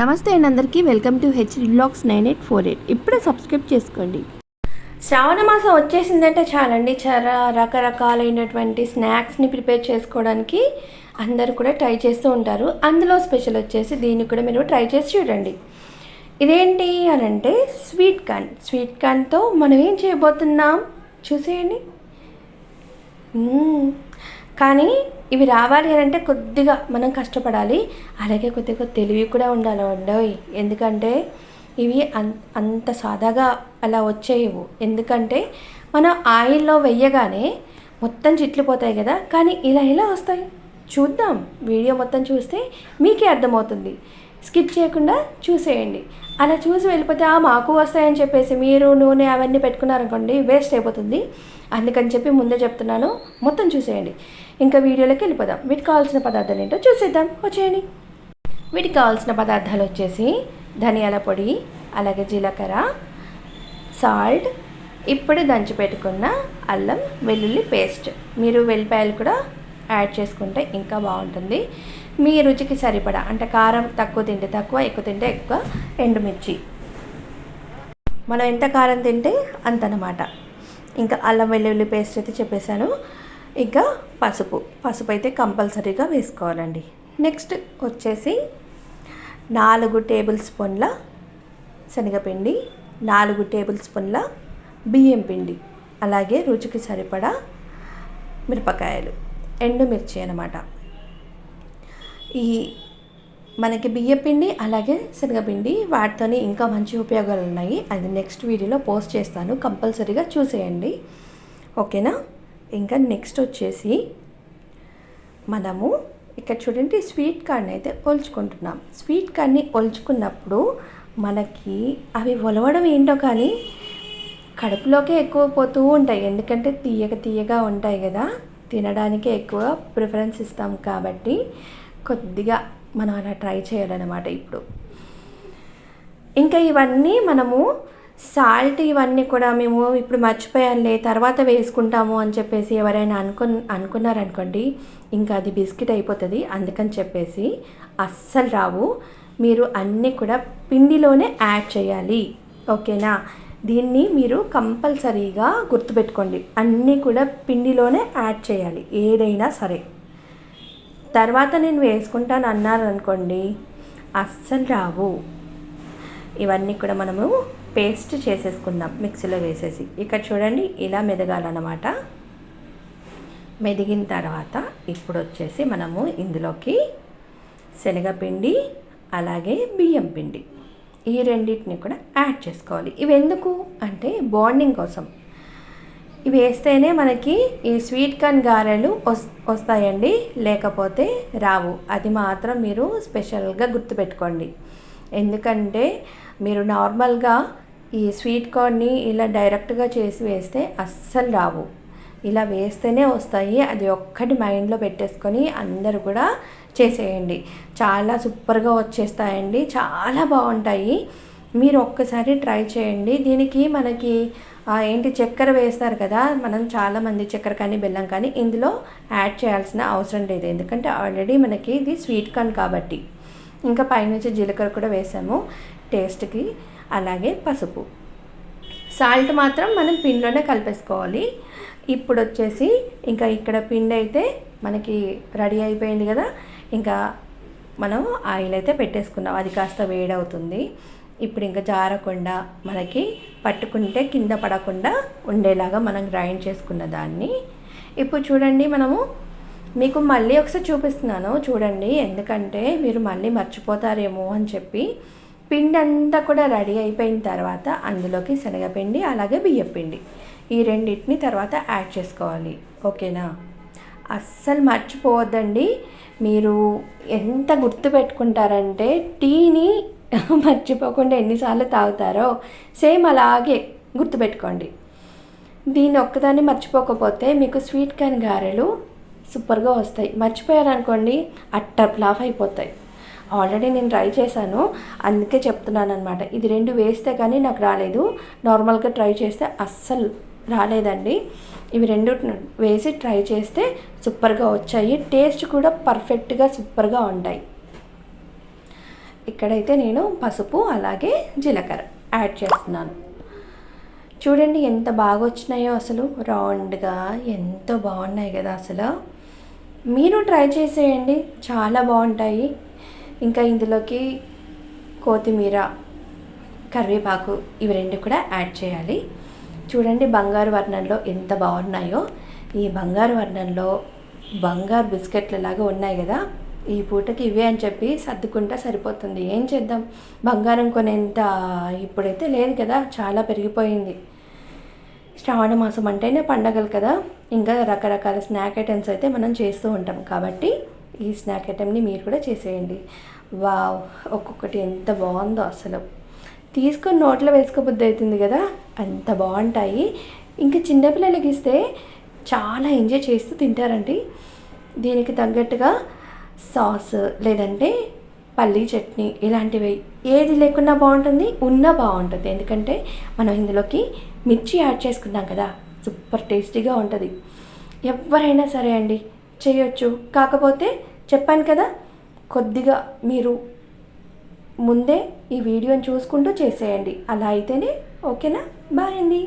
నమస్తే అండి అందరికీ. Welcome to H blogs nine eight four eight. ఇప్పుడే సబ్స్క్రైబ్ చేసుకోండి. శ్రావణ మాసం వచ్చేసిందంటే చాలండి. చాలా రకరకాలైనటువంటి స్నాక్స్ని ప్రిపేర్ చేసుకోవడానికి అందరూ కూడా ట్రై చేస్తూ ఉంటారు. అందులో స్పెషల్ వచ్చేసి దీన్ని కూడా మీరు ట్రై చేసి చూడండి. ఇదేంటి అని అంటే స్వీట్ కార్న్. స్వీట్ కార్న్తో మనం ఏం చేయబోతున్నాం? చూసేయండి. కానీ ఇవి రావాలి అని అంటే కొద్దిగా మనం కష్టపడాలి. అలాగే కొద్దిగా తెలివి కూడా ఉండాలి ఉండవు ఎందుకంటే ఇవి అంత సాదాగా అలా వచ్చేయవు. ఎందుకంటే మనం ఆయిల్లో వెయ్యగానే మొత్తం చిట్లిపోతాయి కదా. కానీ ఇలా ఇలా వస్తాయి? చూద్దాం. వీడియో మొత్తం చూస్తే మీకే అర్థమవుతుంది. స్కిప్ చేయకుండా చూసేయండి. అలా చూసి వెళ్ళిపోతే ఆ మాకు వస్తాయని చెప్పేసి మీరు నూనె అవన్నీ పెట్టుకున్నారనుకోండి వేస్ట్ అయిపోతుంది. అందుకని చెప్పి ముందే చెప్తున్నాను. మొత్తం చూసేయండి. ఇంకా వీడియోలోకి వెళ్ళిపోదాం. వీటికి కావాల్సిన పదార్థాలు ఏంటో చూసేద్దాం. వచ్చేయండి. వీటికి కావాల్సిన పదార్థాలు వచ్చేసి ధనియాల పొడి అలాగే జీలకర్ర సాల్ట్ ఇప్పుడు దంచి పెట్టుకున్న అల్లం వెల్లుల్లి పేస్ట్. మీరు వెల్లిపాయలు కూడా యాడ్ చేసుకుంటే ఇంకా బాగుంటుంది. మీ రుచికి సరిపడా అంటే కారం తక్కువ తింటే తక్కువ ఎక్కువ తింటే ఎక్కువ ఎండుమిర్చి. మనం ఎంత కారం తింటే అంత అన్నమాట ఇంకా అల్లం వెల్లుల్లి పేస్ట్ అయితే చెప్పేశాను. ఇంకా పసుపు. పసుపు అయితే కంపల్సరీగా వేసుకోవాలండి. నెక్స్ట్ వచ్చేసి నాలుగు టేబుల్ స్పూన్ల శనగపిండి నాలుగు టేబుల్ స్పూన్ల బియ్యం పిండి. అలాగే రుచికి సరిపడా మిరపకాయలు. ఎండుమిర్చి అనమాట ఈ మనకి బియ్యపిండి అలాగే శనగపిండి వాటితోని ఇంకా మంచి ఉపయోగాలు ఉన్నాయి. అది నెక్స్ట్ వీడియోలో పోస్ట్ చేస్తాను. కంపల్సరీగా చూసేయండి. ఓకేనా? ఇంకా నెక్స్ట్ వచ్చేసి మనము ఇక్కడ చూడండి స్వీట్ కార్న్ అయితే ఒలుచుకుంటున్నాం. స్వీట్ కార్న్ని ఒలుచుకున్నప్పుడు మనకి అవి ఒలవడం ఏంటో కానీ కడుపులోకే ఎక్కువ పోతూ ఉంటాయి. ఎందుకంటే తీయగా తీయగా ఉంటాయి కదా. తినడానికే ఎక్కువ ప్రిఫరెన్స్ ఇస్తాం కాబట్టి కొద్దిగా మనం అలా ట్రై చేయాలన్నమాట ఇప్పుడు. ఇంకా ఇవన్నీ మనము సాల్ట్ ఇవన్నీ కూడా మేము ఇప్పుడు మర్చిపోయాలే తర్వాత వేసుకుంటాము అని చెప్పేసి ఎవరైనా అనుకు అనుకున్నారనుకోండి ఇంకా అది బిస్కెట్ అయిపోతుంది అందుకని చెప్పేసి అస్సలు రావు. మీరు అన్నీ కూడా పిండిలోనే యాడ్ చేయాలి. ఓకేనా? దీన్ని మీరు కంపల్సరీగా గుర్తుపెట్టుకోండి. అన్నీ కూడా పిండిలోనే యాడ్ చేయాలి ఏదైనా సరే. తర్వాత నేను వేసుకుంటాను అన్నారు అనుకోండి అస్సలు రావు. ఇవన్నీ కూడా మనము పేస్ట్ చేసేసుకుందాం మిక్సీలో వేసేసి. ఇక్కడ చూడండి ఇలా మెదగాలన్నమాట. మెదిగిన తర్వాత ఇప్పుడు వచ్చేసి మనము ఇందులోకి శనగపిండి అలాగే బియ్యం పిండి. ఈ రెండింటిని కూడా యాడ్ చేసుకోవాలి. ఇవి ఎందుకు అంటే బాండింగ్ కోసం. ఇవి వేస్తేనే మనకి ఈ స్వీట్ కార్న్ గారెలు వస్ వస్తాయండి. లేకపోతే రావు. అది మాత్రం మీరు స్పెషల్గా గుర్తుపెట్టుకోండి. ఎందుకంటే మీరు నార్మల్గా ఈ స్వీట్ కార్న్ని ఇలా డైరెక్ట్గా చేసి వేస్తే అస్సలు రావు. ఇలా వేస్తేనే వస్తాయి. అది ఒక్కటి మైండ్లో పెట్టేసుకొని అందరూ కూడా చేసేయండి. చాలా సూపర్గా వచ్చేస్తాయండి. చాలా బాగుంటాయి. మీరు ఒక్కసారి ట్రై చేయండి. దీనికి మనకి ఏంటి చక్కెర వేస్తారు కదా మనం చాలామంది చక్కెర కానీ బెల్లం కానీ ఇందులో యాడ్ చేయాల్సిన అవసరం లేదు. ఎందుకంటే ఆల్రెడీ మనకి ఇది స్వీట్ కార్న్ కాబట్టి. ఇంకా పైనుంచి జీలకర్ర కూడా వేసాము. టేస్ట్కి అలాగే పసుపు. సాల్ట్ మాత్రం మనం పిండిలోనే కలిపేసుకోవాలి. ఇప్పుడు వచ్చేసి ఇంకా ఇక్కడ పిండి అయితే మనకి రెడీ అయిపోయింది కదా. ఇంకా మనం ఆయిల్ అయితే పెట్టేసుకున్నాం అది కాస్త వేడవుతుంది. ఇప్పుడు ఇంకా జారకుండా మనకి పట్టుకుంటే కింద పడకుండా ఉండేలాగా మనం గ్రైండ్ చేసుకున్న దాన్ని. ఇప్పుడు చూడండి మనము మీకు మళ్ళీ ఒకసారి చూపిస్తున్నాను. చూడండి ఎందుకంటే మీరు మళ్ళీ మర్చిపోతారేమో అని చెప్పి. పిండి అంతా కూడా రెడీ అయిపోయిన తర్వాత అందులోకి శనగపిండి అలాగే బియ్యం పిండి ఈ రెండింటిని తర్వాత యాడ్ చేసుకోవాలి. ఓకేనా? అస్సలు మర్చిపోవద్దండి. మీరు ఎంత గుర్తు పెట్టుకుంటారంటే టీని మర్చిపోకుండా ఎన్నిసార్లు తాగుతారో సేమ్ అలాగే గుర్తుపెట్టుకోండి దీన్ని ఒక్కదాన్ని మర్చిపోకపోతే మీకు స్వీట్ కార్న్ గారెలు సూపర్గా వస్తాయి. మర్చిపోయారనుకోండి అట్టర్ ఫ్లాఫ్ అయిపోతాయి. ఆల్రెడీ నేను ట్రై చేశాను అందుకే చెప్తున్నాను అనమాట ఇది రెండు వేస్తే కానీ నాకు రాలేదు. నార్మల్గా ట్రై చేస్తే అస్సలు రాలేదండి. ఇవి రెండు వేసి ట్రై చేస్తే సూపర్గా వచ్చాయి. టేస్ట్ కూడా పర్ఫెక్ట్గా సూపర్గా ఉంటాయి. ఇక్కడైతే నేను పసుపు అలాగే జీలకర్ర యాడ్ చేస్తున్నాను. చూడండి ఎంత బాగా వచ్చినాయో అసలు. రౌండ్గా ఎంతో బాగున్నాయి కదా అసలు. మీరు ట్రై చేసేయండి. చాలా బాగుంటాయి. ఇంకా ఇందులోకి కొత్తిమీర కరివేపాకు ఇవి రెండు కూడా యాడ్ చేయాలి. చూడండి బంగారు వర్ణంలో ఎంత బాగున్నాయో. ఈ బంగారు వర్ణంలో బంగారు బిస్కెట్లలాగా ఉన్నాయి కదా. ఈ పూటకి ఇవే అని చెప్పి సర్దుకుంటా సరిపోతుంది. ఏం చేద్దాం? బంగారం కొనేంత ఇప్పుడైతే లేదు కదా. చాలా పెరిగిపోయింది. శ్రావణ మాసం అంటేనే పండగలు కదా. ఇంకా రకరకాల స్నాక్ ఐటమ్స్ అయితే మనం చేస్తూ ఉంటాం. కాబట్టి ఈ స్నాక్ ఐటెంని మీరు కూడా చేసేయండి. వావ్ ఒక్కొక్కటి ఎంత బాగుందో అసలు. తీసుకొని నోట్లో వేసుకోబుద్ధి అవుతుంది కదా? అంత బాగుంటాయి. ఇంకా చిన్నపిల్లలకి ఇస్తే చాలా ఎంజాయ్ చేస్తూ తింటారండి. దీనికి తగ్గట్టుగా సాస్ లేదంటే పల్లీ చట్నీ ఇలాంటివి ఏది లేకున్నా బాగుంటుంది ఉన్నా బాగుంటుంది. ఎందుకంటే మనం ఇందులోకి మిర్చి యాడ్ చేసుకున్నాం కదా. సూపర్ టేస్టీగా ఉంటుంది. ఎవరైనా సరే అండి చేయొచ్చు. కాకపోతే చెప్పాను కదా కొద్దిగా మీరు ముందే ఈ వీడియోని చూసుకుంటూ చేసేయండి. అలా అయితేనే ఓకేనా? బాయ్ అండి.